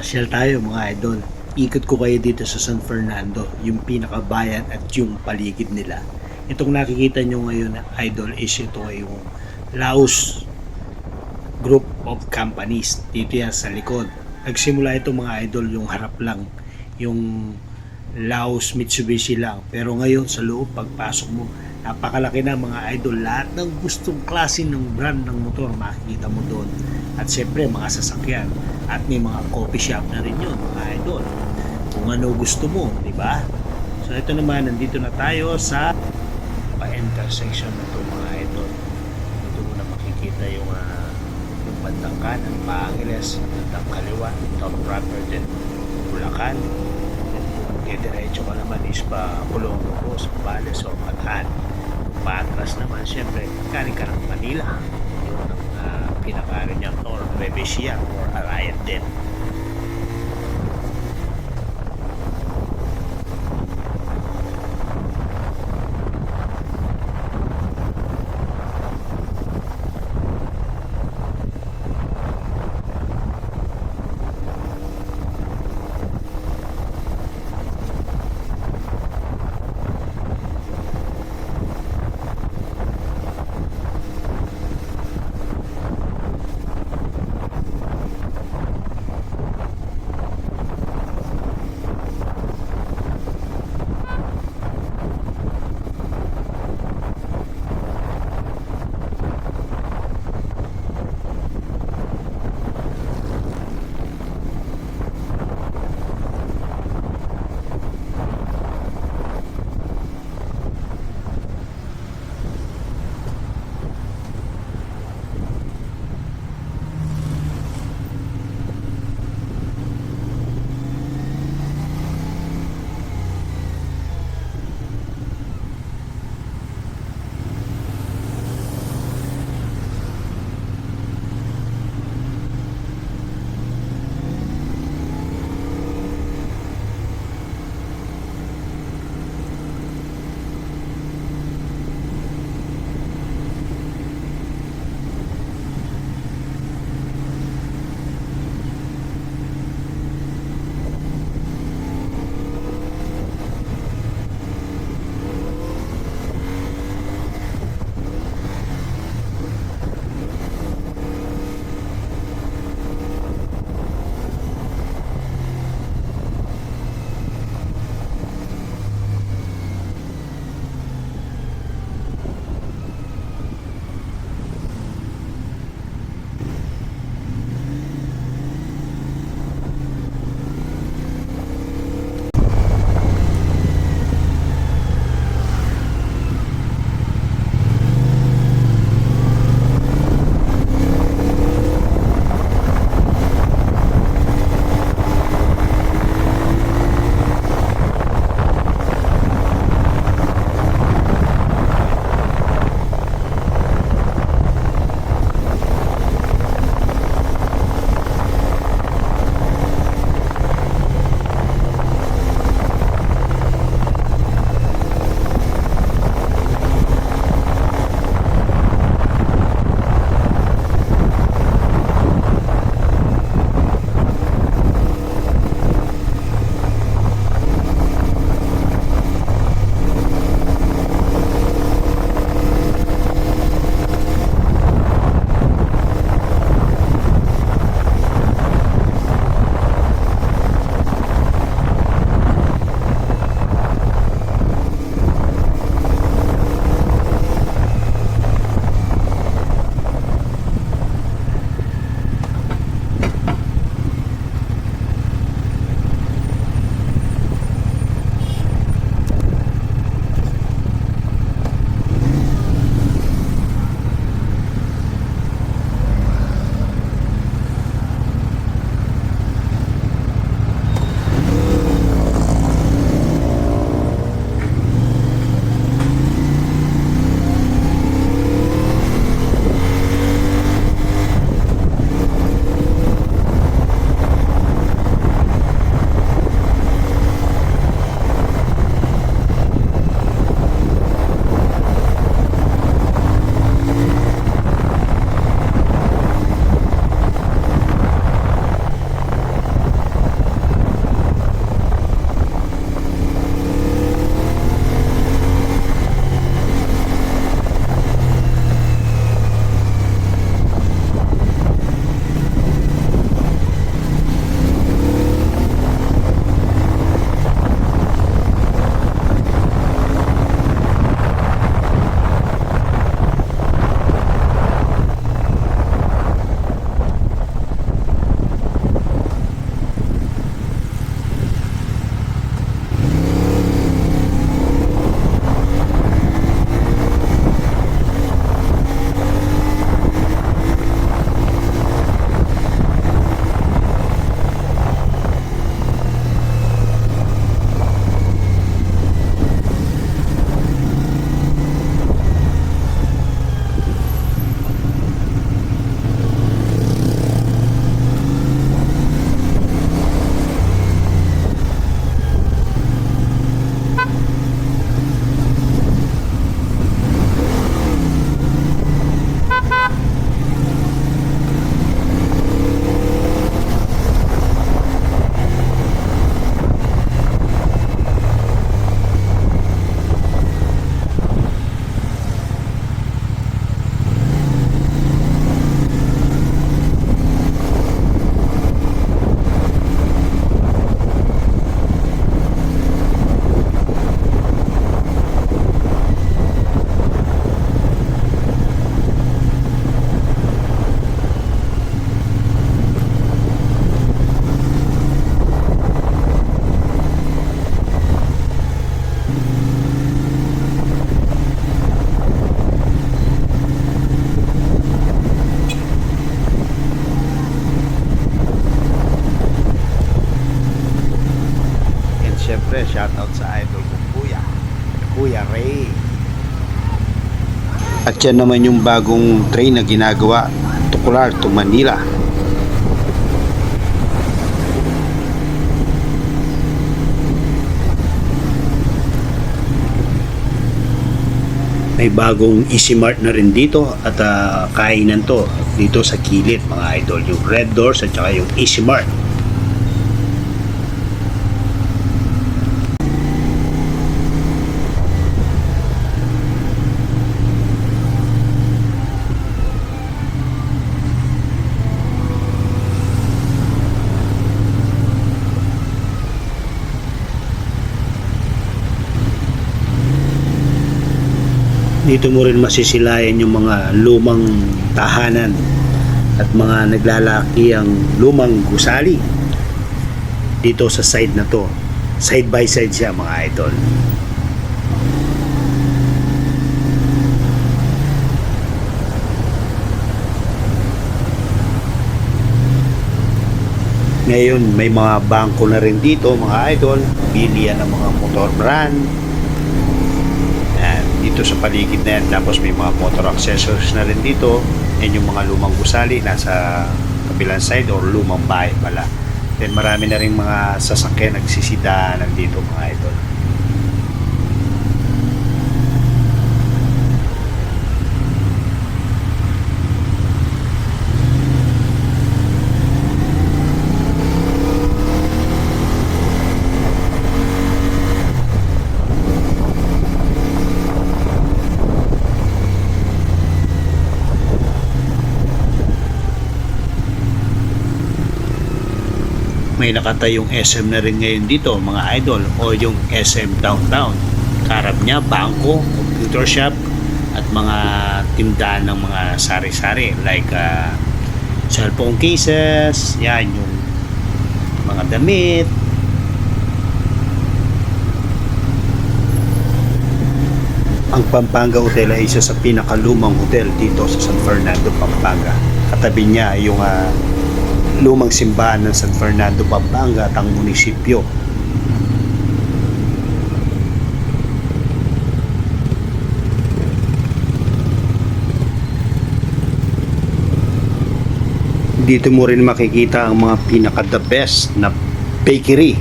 Pasyal tayo mga idol. Ikot ko kayo dito sa San Fernando, yung pinakabayan at yung paligid nila. Itong nakikita nyo ngayon na idol is ito ay yung Laos Group of Companies. Dito yan sa likod. Nagsimula ito mga idol yung harap lang. Yung Laos Mitsubishi lang. Pero ngayon sa loob, pagpasok mo, napakalaki na mga idol. Lahat ng gustong klase ng brand ng motor makikita mo doon. At syempre mga sasakyan. At may mga coffee shop na rin yun mga idol. Kung ano gusto mo, di ba? So ito naman, nandito na tayo sa pa-intersection na ito mga idol. Dito mo na makikita yung, ah, yung bandang kanan, Paangeles, bandang kaliwa, top proper din, Bulacan. Diretso ka naman is pa Colombo, Sambales o Bataan. Patras naman, syempre, galing ka ng Manila. Yun ang uh, pinakaano niya, or Nueva Ecija, or Arayat din. Syempre shoutout sa idol kong kuya. Kuya Ray. At yan naman yung bagong train na ginagawa Tukular to Manila. May bagong Easy Mart na rin dito at ah, kainan to dito sa kilid mga idol. Yung Red Doors at saka yung Easy Mart. Dito mo rin masisilayan yung mga lumang tahanan at mga naglalaki ang lumang gusali dito sa side na to. Side by side siya mga idol. Ngayon may mga bangko na rin dito mga idol. Bilian ng mga motor brand dito sa paligid na yan. Tapos may mga motor accessories na rin dito. Yan yung mga lumang gusali nasa kabilang side or lumang bahay pala. Then marami na rin mga sasakyan nagsisidaanan dito mga idol. May nakatayong SM na rin ngayon dito mga idol o yung SM Downtown karap niya bangko, computer shop at mga tindahan ng mga sari-sari like ah, cellphone cases yan yung mga damit ang Pampanga Hotel ay isa sa pinakalumang hotel dito sa San Fernando, Pampanga. Katabi niya yung ah, lumang simbahan ng San Fernando, Pampanga at ang munisipyo. Dito mo rin makikita ang mga pinaka the best na bakery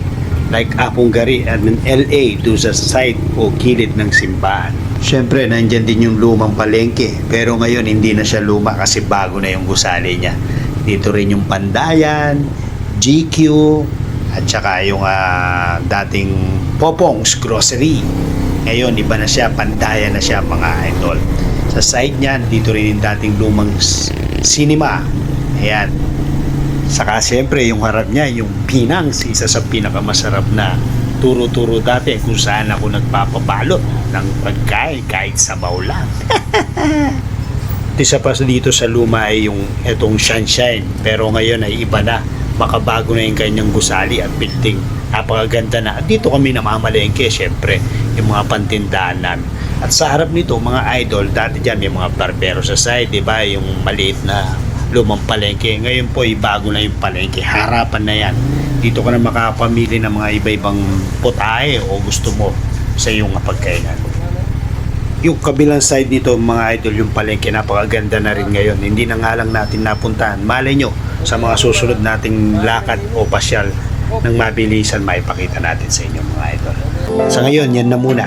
like Apong Gari at ng LA do sa side o kilid ng simbahan. Siyempre, nandyan din yung lumang palengke. Pero ngayon, hindi na siya luma kasi bago na yung gusali niya. Dito rin yung Pandayan, GQ, at saka yung ah, dating Popong's Grocery. Ngayon, iba na siya, Pandayan na siya mga idol. Sa side niyan, dito rin yung dating lumang cinema. Ayan. Saka siyempre yung harap niya, yung Pinangs, isa sa pinakamasarap na turo-turo dati kung saan ako nagpapabalot ng pagkain kahit sabaw lang. Isa pa dito sa luma ay yung etong sunshine pero ngayon ay iba na. Makabago na yung kanyang gusali at building. Napakaganda na. At dito kami namamalengke syempre yung mga pantindahan namin. At sa harap nito mga idol dati dyan may mga barbero sa side di ba? Yung maliit na lumang palengke. Ngayon po ay bago na yung palengke. Harapan na yan. Dito ka na makapamili ng mga iba-ibang putahe o gusto mo sa iyong pagkainan yung kabilang side nito mga idol yung palengke napakaganda na rin ngayon. Hindi na nga lang natin napuntahan. Malay nyo sa mga susunod nating lakad o pasyal ng mabilisan maipakita natin sa inyo mga idol. Sa ngayon yan na muna